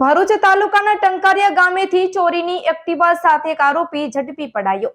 ભરૂચ તાલુકાના ટંકારિયા ગામેથી ચોરીની એક્ટિવા સાથે આરોપી ઝડપી પડાયો.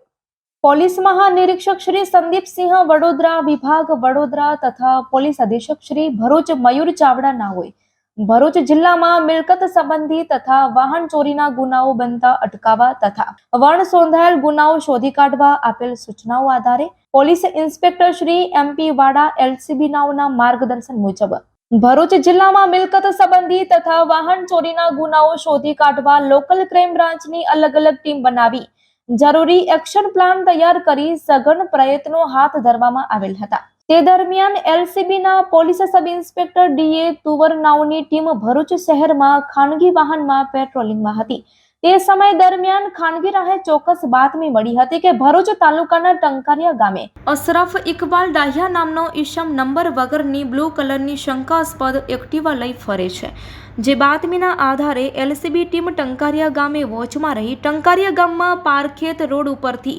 પોલીસ મહાનિરીક્ષક શ્રી સંદીપસિંહ વડોદરા વિભાગ વડોદરા તથા પોલીસ અધિક્ષક શ્રી ભરૂચ મયુર ચાવડા ના હોય. ભરૂચ જિલ્લામાં મિલકત સંબંધી તથા વાહન ચોરીના ગુનાઓ બનતા અટકાવવા તથા વણ સોંધાયેલ ગુનાઓ શોધી કાઢવા આપેલ સૂચનાઓ આધારે police inspector Shri MP Vada LCB નાઓના માર્ગદર્શન મુજબ ભરૂચ જિલ્લામાં મિલકત સંબંધી તથા વાહન ચોરીના ગુનાઓ શોધી કાઢવા લોકલ ક્રાઇમ બ્રાન્ચની અલગ અલગ ટીમ બનાવી. જરૂરી એક્શન પ્લાન તૈયાર કરી સઘન પ્રયત્નો હાથ ધરવામાં આવેલ હતા. તે દરમિયાન એલસીબીના police sub inspector D A Tuvar નાવની team Bharuch શહેરમાં ખાનગી વાહનમાં પેટ્રોલિંગમાં હતી. તે સમય દરમિયાન ખાનગી રાહે ચોક્કસ બાતમી મળી હતી કે ભરૂચ તાલુકાના ટંકારિયા ગામે અશરફ ઇકબાલ દાહિયા નામનો ઈશમ નંબર વગરની બ્લુ કલરની શંકાસ્પદ એક્ટિવા લઈ ફરે છે. જે બાતમીના આધારે એલસીબી ટીમ ટંકારિયા ગામે વોચમાં રહી. ટંકારિયા ગામમાં પારખેત રોડ ઉપરથી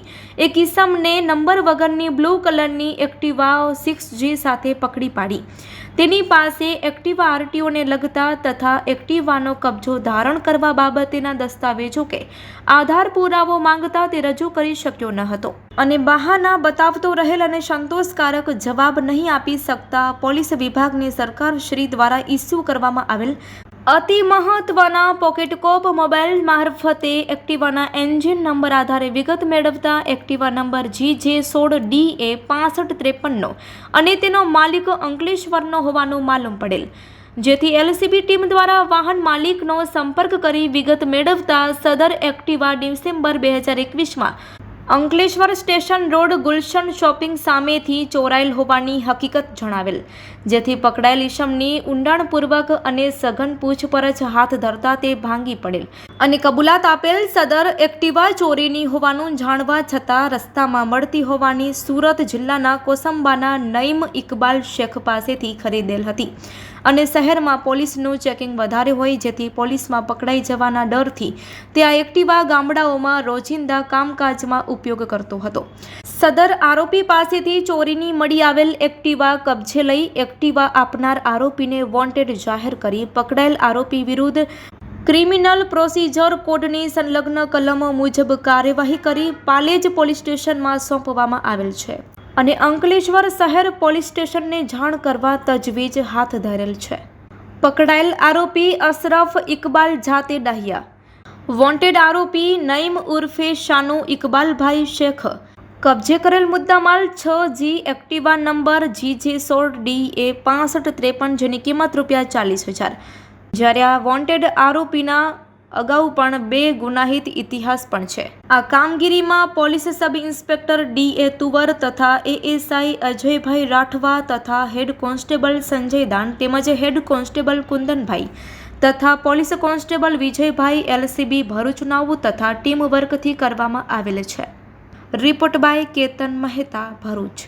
એક ઇસમને નંબર વગરની બ્લુ કલરની એક્ટિવા સિક્સ જી સાથે પકડી પાડી. તેની પાસે એક્ટિવા આરટીઓને લગતા તથા એક્ટિવાનો કબજો ધારણ કરવા બાબતેના દસ્તાવેજો કે આધાર પુરાવો માંગતા તે રજૂ કરી શક્યો ન હતો. અને બહાના બતાવતો રહેલ અને સંતોષકારક જવાબ નહીં આપી શકતા પોલીસ વિભાગની સરકાર શ્રી દ્વારા ઇસ્યુ કરવામાં આવેલ. અતિ મહત્વના પોકેટકોપ મોબાઈલ મારફતે એક્ટિવાના એન્જિન નંબર આધારે વિગત મેળવતા એક્ટિવા નંબર જી જે સોળ ડી એ પાસઠ ત્રેપનનો અને તેનો માલિક અંકલેશ્વરનો હોવાનું માલુમ પડેલ. જેથી એલસીબી ટીમ દ્વારા વાહન માલિકનો સંપર્ક કરી વિગત મેળવતા સદર એક્ટિવા ડિસેમ્બર બે હજાર એકવીસમાં Ankleshwar station road Gulshan shopping સામેથી ચોરાયેલ હોવાની હકીકત જણાવેલ, જેથી પકડાયેલ ઈશમની ઊંડાણપૂર્વક અને સઘન પૂછપરછ હાથ ધરતા તે ભાંગી પડેલ અને કબૂલાત આપેલ સદર એક્ટિવા ચોરીની હોવાનું જાણવા છતાં રસ્તામાં મળતી હોવાની સુરત જિલ્લાના કોસંબાના નઈમ ઇકબાલ શેખ પાસેથી ખરીદેલ હતી. અને શહેરમાં પોલીસનું ચેકિંગ વધારે હોય જેથી પોલીસમાં પકડાઈ જવાના ડરથી તે આ એક્ટિવા ગામડાઓમાં રોજિંદા કામકાજમાં ઉપયોગ કરતો હતો. સદર આરોપી પાસેથી ચોરીની મળી આવેલ એક્ટિવા કબજે લઈ એક્ટિવા આપનાર આરોપીને વોન્ટેડ જાહેર કરી પકડાયેલ આરોપી વિરુદ્ધ ક્રિમિનલ પ્રોસિજર કોડની સંલગ્ન કલમો મુજબ કાર્યવાહી કરી પાલેજ પોલીસ સ્ટેશનમાં સોંપવામાં આવેલ છે. અને અંકલેશ્વર શહેર પોલીસ સ્ટેશનને જાણ કરવા તજવીજ હાથ ધરેલ છે. પકડાયેલ આરોપી અશરફ ઇકબાલ જાતે ડાહિયા. વોન્ટેડ આરોપી નઈમ ઉર્ફે શાનુ ઇકબાલભાઈ શેખ. કબજે કરેલ મુદ્દામાલ છ જી એક્ટિવા નંબર જી જે સોળ ડી એ પાસઠ ત્રેપન જેની કિંમત રૂપિયા ચાલીસ હજાર. જ્યારે આ વોન્ટેડ આરોપીના અગાઉ પણ બે ગુનાહિત ઇતિહાસ પણ છે. આ કામગીરીમાં police sub inspector D A Tuvar તથા એએસઆઈ અજયભાઈ રાઠવા તથા હેડ કોન્સ્ટેબલ સંજય દાન તેમજ હેડ કોન્સ્ટેબલ કુંદનભાઈ તથા police constable Vijaybhai LCB Bharuch તથા ટીમ વર્કથી કરવામાં આવેલ છે. Report by Ketan Mehta, Bharuch.